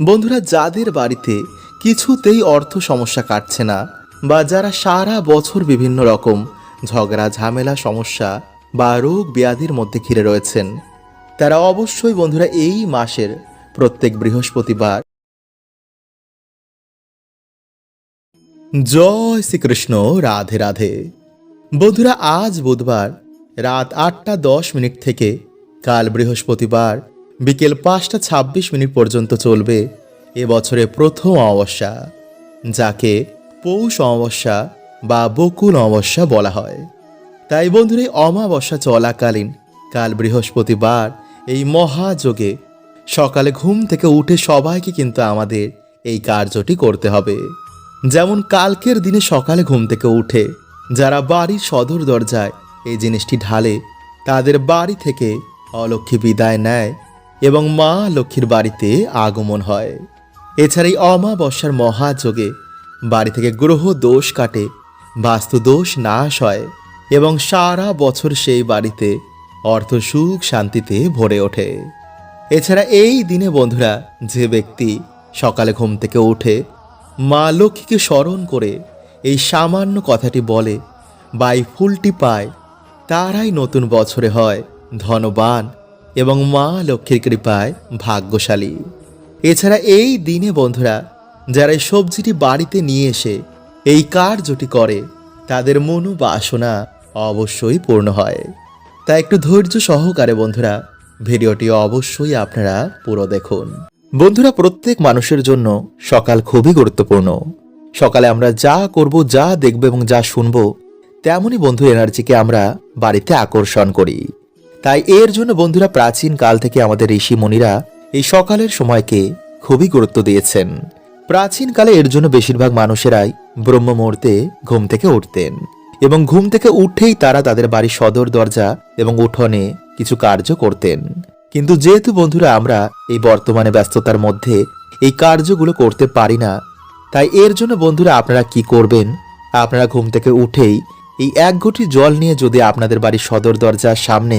বন্ধুরা, যাদের বাড়িতে কিছুতেই অর্থ সমস্যা কাটছে না বা যারা সারা বছর বিভিন্ন রকম ঝগড়া, ঝামেলা, সমস্যা বা রোগ ব্যাধির মধ্যে ঘিরে রয়েছেন, তারা অবশ্যই বন্ধুরা এই মাসের প্রত্যেক বৃহস্পতিবার জয় শ্রীকৃষ্ণ, রাধে রাধে। বন্ধুরা, আজ বুধবার রাত আটটা দশ মিনিট থেকে কাল বৃহস্পতিবার বিকেল পাঁচটা ছাব্বিশ মিনিট পর্যন্ত চলবে এবছরে প্রথম অমাবস্যা, যাকে পৌষ অমাবস্যা বা বকুল অমাবস্যা বলা হয়। তাই বন্ধুরা, এই অমাবস্যা চলাকালীন কাল বৃহস্পতিবার এই মহাযোগে সকালে ঘুম থেকে উঠে সবাইকে কিন্তু আমাদের এই কার্যটি করতে হবে। যেমন কালকের দিনে সকালে ঘুম থেকে উঠে যারা বাড়ির সদর দরজায় এই জিনিসটি ঢালে, তাদের বাড়ি থেকে অলক্ষ্মী বিদায় নেয় এবং মা লক্ষ্মীর বাড়িতে আগমন হয়। এছাড়া এই অমাবস্যার মহাযোগে বাড়ি থেকে গ্রহ দোষ কাটে, বাস্তু দোষ নাশ হয় এবং সারা বছর সেই বাড়িতে অর্থ সুখ শান্তিতে ভরে ওঠে। এছাড়া এই দিনে বন্ধুরা, যে ব্যক্তি সকালে ঘুম থেকে উঠে মা লক্ষ্মীকে স্মরণ করে এই সামান্য কথাটি বলে বা এই ফুলটি পায়, তারাই নতুন বছরে হয় ধনবান এবং মা লক্ষ্মীর কৃপায় ভাগ্যশালী। এছাড়া এই দিনে বন্ধুরা, যারা এই সবজিটি বাড়িতে নিয়ে এসে এই কার্যটি করে, তাদের মনোবাসনা অবশ্যই পূর্ণ হয়। তাই একটু ধৈর্য সহকারে বন্ধুরা, ভিডিওটি অবশ্যই আপনারা পুরো দেখুন। বন্ধুরা, প্রত্যেক মানুষের জন্য সকাল খুবই গুরুত্বপূর্ণ। সকালে আমরা যা করব, যা দেখব এবং যা শুনব, তেমনই বন্ধু এনার্জিকে আমরা বাড়িতে আকর্ষণ করি। তাই এর জন্য বন্ধুরা প্রাচীন কাল থেকে আমাদের ঋষি মুনিরা এই সকালের সময়কে খুবই গুরুত্ব দিয়েছেন। প্রাচীন কালে এর জন্য বেশিরভাগ মানুষেরাই ব্রহ্ম মুহূর্তে ঘুম থেকে উঠতেন এবং ঘুম থেকে উঠেই তারা তাদের বাড়ির সদর দরজা এবং উঠোনে কিছু কার্য করতেন। কিন্তু যেহেতু বন্ধুরা আমরা এই বর্তমানে ব্যস্ততার মধ্যে এই কার্যগুলো করতে পারি না, তাই এর জন্য বন্ধুরা আপনারা কি করবেন? আপনারা ঘুম থেকে উঠেই এই এক ঘটি জল নিয়ে যদি আপনাদের বাড়ির সদর দরজার সামনে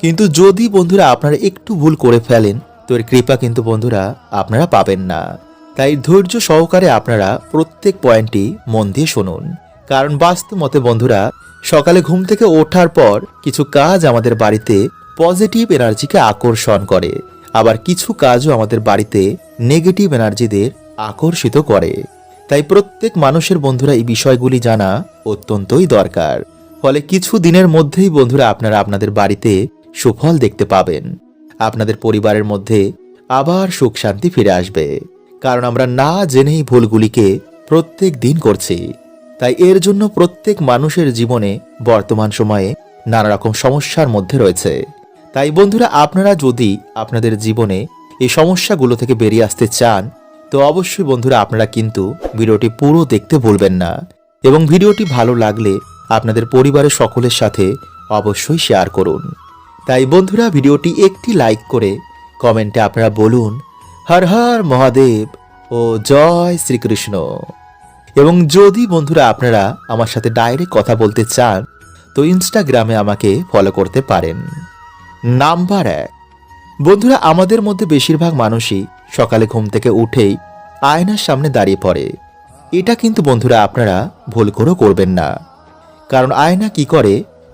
কিন্তু যদি বন্ধুরা আপনারা একটু ভুল করে ফেলেন, তো এর কৃপা কিন্তু বন্ধুরা আপনারা পাবেন না। তাই ধৈর্য সহকারে আপনারা প্রত্যেক পয়েন্টটি মন দিয়ে শুনুন। কারণ বাস্তব মতে বন্ধুরা, সকালে ঘুম থেকে ওঠার পর কিছু কাজ আমাদের বাড়িতে পজিটিভ এনার্জিকে আকর্ষণ করে। আবার কিছু কাজও আমাদের বাড়িতে নেগেটিভ এনার্জিদের আকর্ষিত করে। তাই প্রত্যেক মানুষের বন্ধুরা এই বিষয়গুলি জানা অত্যন্তই দরকার। ফলে কিছু দিনের মধ্যেই বন্ধুরা আপনারা আপনাদের বাড়িতে সুফল দেখতে পাবেন। আপনাদের পরিবারের মধ্যে আবার সুখ শান্তি ফিরে আসবে। কারণ আমরা না জেনেই ভুলগুলিকে প্রত্যেক দিন করছি। তাই এর জন্য প্রত্যেক মানুষের জীবনে বর্তমান সময়ে নানা রকম সমস্যার মধ্যে রয়েছে। তাই বন্ধুরা, আপনারা যদি আপনাদের জীবনে এই সমস্যাগুলো থেকে বেরিয়ে আসতে চান, তো অবশ্যই বন্ধুরা, আপনারা কিন্তু ভিডিওটি পুরো দেখতে ভুলবেন না। এবং ভিডিওটি ভালো লাগলে আপনাদের পরিবারের সকলের সাথে অবশ্যই শেয়ার করুন। তাই বন্ধুরা ভিডিওটি একটি লাইক করে কমেন্টে আপনারা বলুন, হর হর মহাদেব ও জয় শ্রীকৃষ্ণ। এবং যদি বন্ধুরা আপনারা আমার সাথে ডাইরেক্ট কথা বলতে চান, তো ইনস্টাগ্রামে আমাকে ফলো করতে পারেন। নাম্বার এক। বন্ধুরা, আমাদের মধ্যে বেশিরভাগ মানুষই সকালে ঘুম থেকে উঠেই আয়নার সামনে দাঁড়িয়ে পড়ে। এটা কিন্তু বন্ধুরা আপনারা ভুল করেও করবেন না। কারণ আয়না কি করে?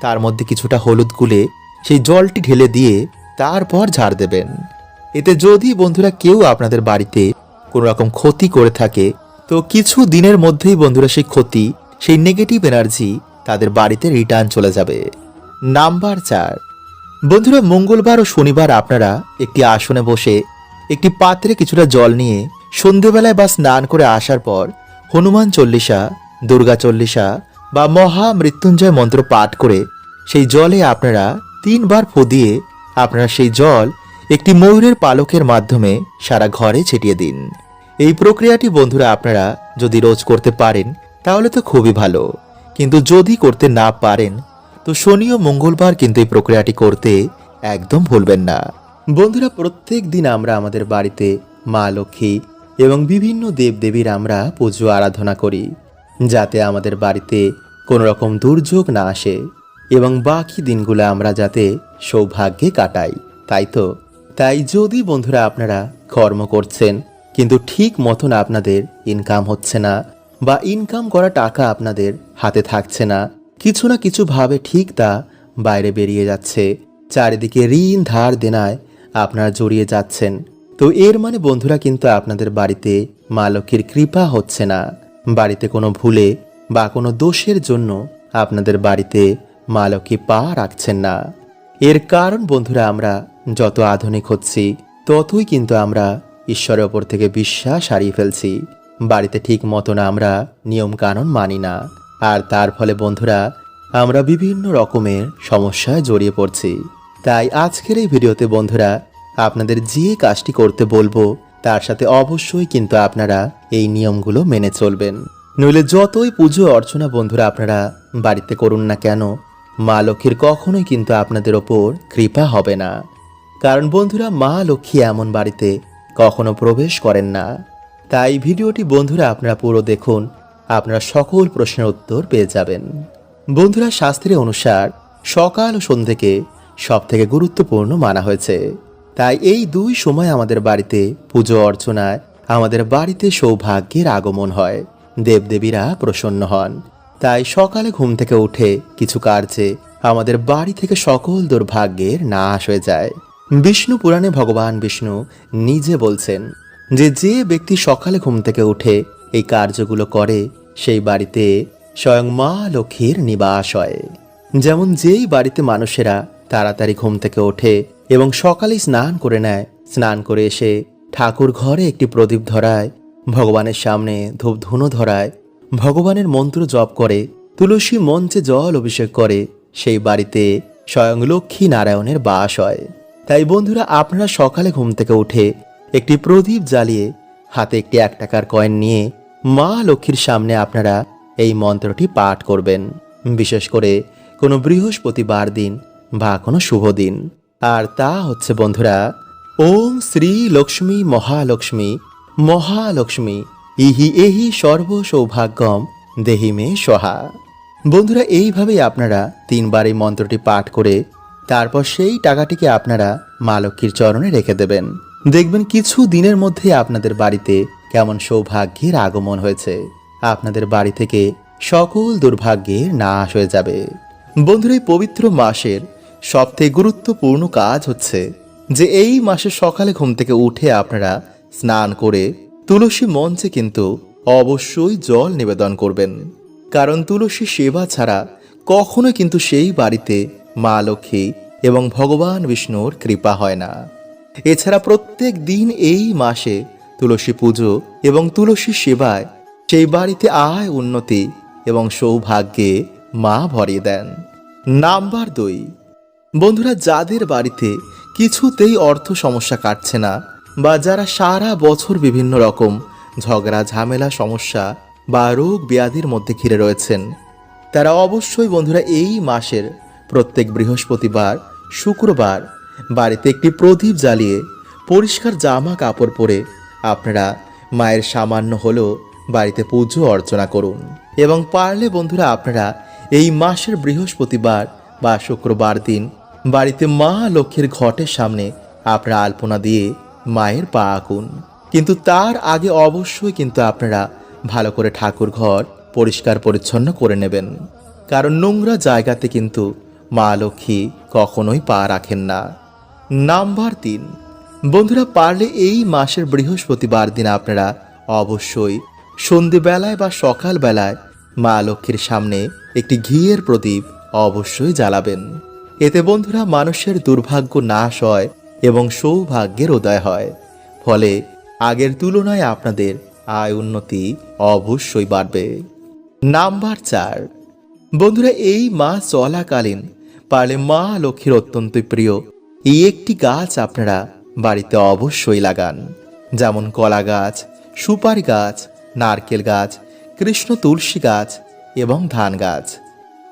তার মধ্যে কিছুটা হলুদ গুলে সেই জলটি ঢেলে দিয়ে তারপর ঝাড় দেবেন। এতে যদি বন্ধুরা কেউ আপনাদের বাড়িতে কোনো রকম ক্ষতি করে থাকে, তো কিছু দিনের মধ্যেই বন্ধুরা সেই ক্ষতি, সেই নেগেটিভ এনার্জি তাদের বাড়িতে রিটার্ন চলে যাবে। নাম্বার চার। বন্ধুরা, মঙ্গলবার ও শনিবার আপনারা একটি আসনে বসে একটি পাত্রে কিছুটা জল নিয়ে সন্ধেবেলায় বা স্নান করে আসার পর হনুমান চল্লিশা, দুর্গা চল্লিশা বা মহা মৃত্যুঞ্জয় মন্ত্র পাঠ করে সেই জলে আপনারা তিনবার ফু দিয়ে আপনারা সেই জল একটি ময়ূরের পালকের মাধ্যমে সারা ঘরে ছিটিয়ে দিন। এই প্রক্রিয়াটি বন্ধুরা আপনারা যদি রোজ করতে পারেন, তাহলে তো খুবই ভালো। কিন্তু যদি করতে না পারেন, তো শনি ও মঙ্গলবার কিন্তু এই প্রক্রিয়াটি করতে একদম ভুলবেন না। বন্ধুরা, প্রত্যেক দিন আমরা আমাদের বাড়িতে মা লক্ষ্মী এবং বিভিন্ন দেবদেবীর আমরা পুজো আরাধনা করি। যাতে আমাদের বাড়িতে কোনো রকম দুর্যোগ না আসে এবং বাকি দিনগুলো আমরা যাতে সৌভাগ্যে কাটাই, তাই তো? তাই যদি বন্ধুরা আপনারা কর্ম করছেন, কিন্তু ঠিক মতন আপনাদের ইনকাম হচ্ছে না বা ইনকাম করা টাকা আপনাদের হাতে থাকছে না, কিছু না কিছু ভাবে ঠিক তা বাইরে বেরিয়ে যাচ্ছে। চারিদিকে ঋণ ধার দেনায় আপনারা জড়িয়ে যাচ্ছেন। তো এর মানে বন্ধুরা কিন্তু আপনাদের বাড়িতে মা লক্ষ্মীর কৃপা হচ্ছে না। বাড়িতে কোনো ভুলে বা কোনো দোষের জন্য আপনাদের বাড়িতে মা লক্ষ্মী পা রাখছেন না। এর কারণ বন্ধুরা আমরা যত আধুনিক হচ্ছি, ততই কিন্তু আমরা ঈশ্বরের ওপর থেকে বিশ্বাস হারিয়ে ফেলছি। বাড়িতে ঠিক মতন আমরা নিয়ম কানুন মানি না। আর তার ফলে বন্ধুরা, আমরা বিভিন্ন রকমের সমস্যায় জড়িয়ে পড়ছি। তাই আজকের এই ভিডিওতে বন্ধুরা, আপনাদের যে কাজটি করতে বলব তার সাথে অবশ্যই কিন্তু আপনারা এই নিয়মগুলো মেনে চলবেন। নইলে যতই পুজো অর্চনা বন্ধুরা আপনারা বাড়িতে করুন না কেন, মা লক্ষ্মীর কখনোই কিন্তু আপনাদের ওপর কৃপা হবে না। কারণ বন্ধুরা, মা লক্ষ্মী এমন বাড়িতে কখনো প্রবেশ করেন না। তাই ভিডিওটি বন্ধুরা আপনারা পুরো দেখুন, আপনারা সকল প্রশ্নের উত্তর পেয়ে যাবেন। বন্ধুরা, শাস্ত্রের অনুসার সকাল ও সন্ধ্যেকে সব থেকে গুরুত্বপূর্ণ মানা হয়েছে। তাই এই দুই সময় আমাদের বাড়িতে পুজো অর্চনায় আমাদের বাড়িতে সৌভাগ্যের আগমন হয়। দেবদেবীরা প্রসন্ন হন। তাই সকালে ঘুম থেকে উঠে কিছু কার্যে আমাদের বাড়ি থেকে সকল দুর্ভাগ্যের নাশ হয়ে যায়। বিষ্ণু পুরাণে ভগবান বিষ্ণু নিজে বলছেন যে যে ব্যক্তি সকালে ঘুম থেকে উঠে এই কার্যগুলো করে, সেই বাড়িতে স্বয়ং মা লক্ষ্মীর নিবাস হয়। যেমন যেই বাড়িতে মানুষেরা তাড়াতাড়ি ঘুম থেকে ওঠে এবং সকালে স্নান করে নেয়। স্নান করে এসে ঠাকুর ঘরে একটি প্রদীপ ধরায়, ভগবানের সামনে ধূপ ধুনো ধরায়। ভগবানের মন্ত্র জপ করে, তুলসী মঞ্চে জল অভিষেক করে, সেই বাড়িতে স্বয়ং লক্ষ্মী নারায়ণের বাস হয়। তাই বন্ধুরা, আপনারা সকালে ঘুম থেকে উঠে একটি প্রদীপ জ্বালিয়ে, হাতে একটি এক টাকার কয়েন নিয়ে মা লক্ষ্মীর সামনে আপনারা এই মন্ত্রটি পাঠ করবেন। বিশেষ করে কোনো বৃহস্পতিবার দিন বা কোনো শুভ দিন। আর তা হচ্ছে, বন্ধুরা, ওম শ্রী লক্ষ্মী মহালক্ষ্মী মহালক্ষ্মী, ইহি এহি সর্ব সৌভাগ্যম দেহি মে সহা বন্ধুরা, এইভাবেই আপনারা তিনবার এই মন্ত্রটি পাঠ করে তারপর সেই টাকাটিকে আপনারা মা লক্ষ্মীর চরণে রেখে দেবেন। দেখবেন কিছু দিনের মধ্যে আপনাদের বাড়িতে কেমন সৌভাগ্যের আগমন হয়েছে। আপনাদের বাড়ি থেকে সকল দুর্ভাগ্যের নাশ হয়ে যাবে। বন্ধুরা, এই পবিত্র মাসের সবথেকে গুরুত্বপূর্ণ কাজ হচ্ছে যে এই মাসে সকালে ঘুম থেকে উঠে আপনারা স্নান করে তুলসী মঞ্চে কিন্তু অবশ্যই জল নিবেদন করবেন। কারণ তুলসী সেবা ছাড়া কখনোই কিন্তু সেই বাড়িতে মা লক্ষ্মী এবং ভগবান বিষ্ণুর কৃপা হয় না। এছাড়া প্রত্যেক দিন এই মাসে তুলসী পুজো এবং তুলসী সেবায় সেই বাড়িতে আয় উন্নতি এবং সৌভাগ্যে মা ভরিয়ে দেন। নাম্বার দুই বন্ধুরা, যাদের বাড়িতে কিছুতেই অর্থ সমস্যা কাটছে না বা যারা সারা বছর বিভিন্ন রকম ঝগড়া, ঝামেলা, সমস্যা বা রোগ ব্যাধির মধ্যে ঘিরে রয়েছেন, তারা অবশ্যই বন্ধুরা এই মাসের প্রত্যেক বৃহস্পতিবার, শুক্রবার বাড়িতে একটি প্রদীপ জ্বালিয়ে পরিষ্কার জামা কাপড় পরে আপনারা মায়ের সামান্য হলেও বাড়িতে পুজো অর্চনা করুন। এবং পারলে বন্ধুরা আপনারা এই মাসের বৃহস্পতিবার বা শুক্রবার দিন বাড়িতে মা লক্ষ্মীর ঘটের সামনে আপনারা আলপনা দিয়ে মায়ের পা আঁকুন। কিন্তু তার আগে অবশ্যই কিন্তু আপনারা ভালো করে ঠাকুর ঘর পরিষ্কার পরিচ্ছন্ন করে নেবেন। কারণ নোংরা জায়গাতে কিন্তু মা লক্ষ্মী কখনোই পা রাখেন না। নাম্বার তিন। বন্ধুরা, পারলে এই মাসের বৃহস্পতিবার দিন আপনারা অবশ্যই সন্ধেবেলায় বা সকালবেলায় মা লক্ষ্মীর সামনে একটি ঘিয়ের প্রদীপ অবশ্যই জ্বালাবেন। এতে বন্ধুরা মানুষের দুর্ভাগ্য নাশ হয় এবং সৌভাগ্যের উদয় হয়। ফলে আগের তুলনায় আপনাদের আয় উন্নতি অবশ্যই বাড়বে। নাম্বার চার। বন্ধুরা, এই মাস চলাকালীন পারলে মা লক্ষ্মীর অত্যন্ত প্রিয়। এই একটি গাছ আপনারা বাড়িতে অবশ্যই লাগান। যেমন কলা গাছ, সুপারি গাছ, নারকেল গাছ, কৃষ্ণ তুলসী গাছ এবং ধান গাছ।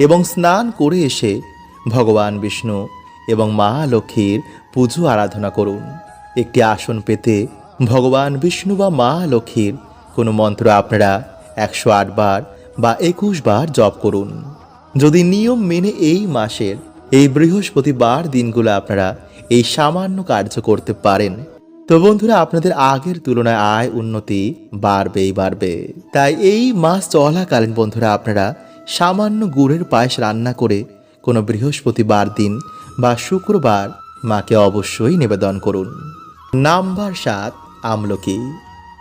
এবং স্নান করে এসে ভগবান বিষ্ণু এবং মা লক্ষ্মীর পুজো আরাধনা করুন। একটি আসন পেতে ভগবান বিষ্ণু বা মা লক্ষ্মীর কোনো মন্ত্র আপনারা একশো বার বা একুশ বার জপ করুন। যদি নিয়ম মেনে এই মাসের, এই বৃহস্পতিবার দিনগুলো আপনারা এই সামান্য কার্য করতে পারেন। তো বন্ধুরা, আপনাদের আগের তুলনায় আয় উন্নতি বাড়বেই বাড়বে। তাই এই মাস চলাকালীন বন্ধুরা, আপনারা সামান্য গুড়ের পায়েস রান্না করে কোনো বৃহস্পতিবার দিন বা শুক্রবার মাকে অবশ্যই নিবেদন করুন। নাম্বার সাত, আমলকি।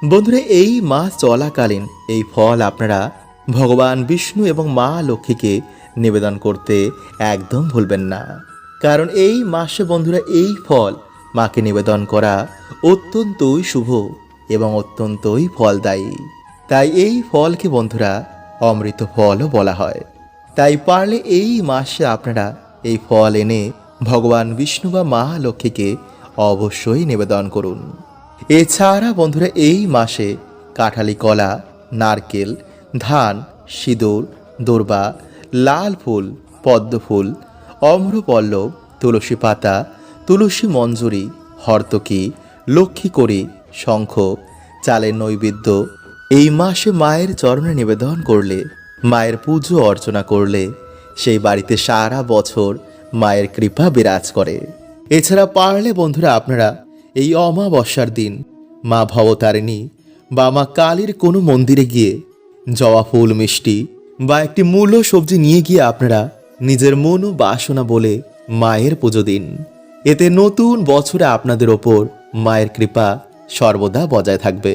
বন্ধুরা, এই মাস চলাকালীন এই ফল আপনারা ভগবান বিষ্ণু এবং মা লক্ষ্মীকে নিবেদন করতে একদম ভুলবেন না। কারণ এই মাসে বন্ধুরা, এই ফল মাকে নিবেদন করা অত্যন্তই শুভ এবং অত্যন্তই ফলদায়ী। তাই এই ফলকে বন্ধুরা অমৃত ফলও বলা হয়। তাই পারলে এই মাসে আপনারা এই ফল এনে ভগবান বিষ্ণু বা মা লক্ষ্মীকে অবশ্যই নিবেদন করুন। এছাড়া বন্ধুরা, এই মাসে কাঁঠালি কলা, নারকেল, ধান, সিঁদুর, দোরবা, লাল ফুল, পদ্ম ফুল, অম্রপল্লব, তুলসী পাতা, তুলসী মঞ্জুরি, হর্তকি, লক্ষ্মী করি শঙ্খ, চালের নৈবেদ্য এই মাসে মায়ের চরণে নিবেদন করলে, মায়ের পুজো অর্চনা করলে, সেই বাড়িতে সারা বছর মায়ের কৃপা বিরাজ করে। এছাড়া পারলে বন্ধুরা আপনারা এই অমাবস্যার দিন মা ভবতারিণী বা মা কালীর কোনো মন্দিরে গিয়ে জবা ফুল, মিষ্টি বা একটি মূল্য সবজি নিয়ে গিয়ে আপনারা নিজের মন ও বাসনা বলে মায়ের পুজো দিন। এতে নতুন বছরে আপনাদের ওপর মায়ের কৃপা সর্বদা বজায় থাকবে।